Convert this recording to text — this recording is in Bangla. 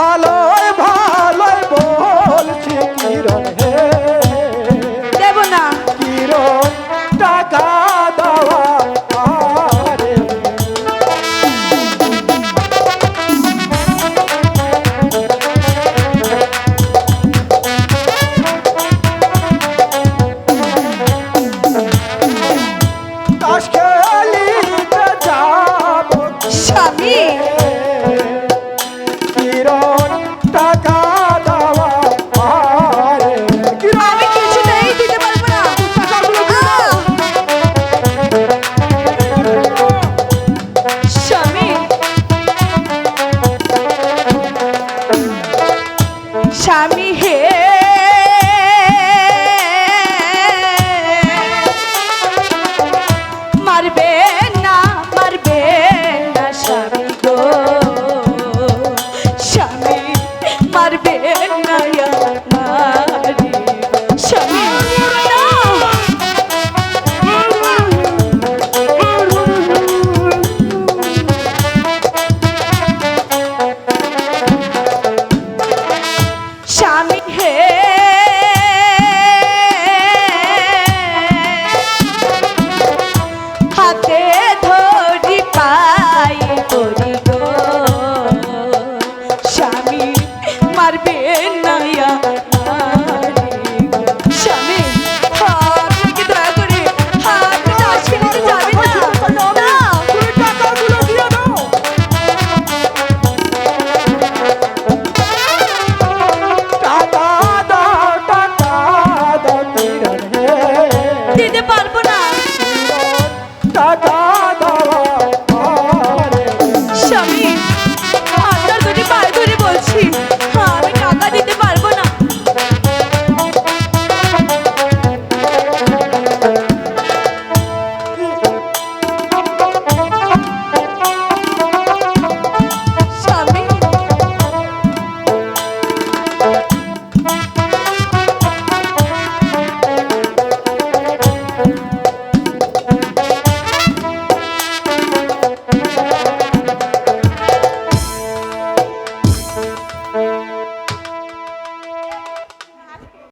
ভালো yeah. স্বামী হে। হাতে ধরি পাই করি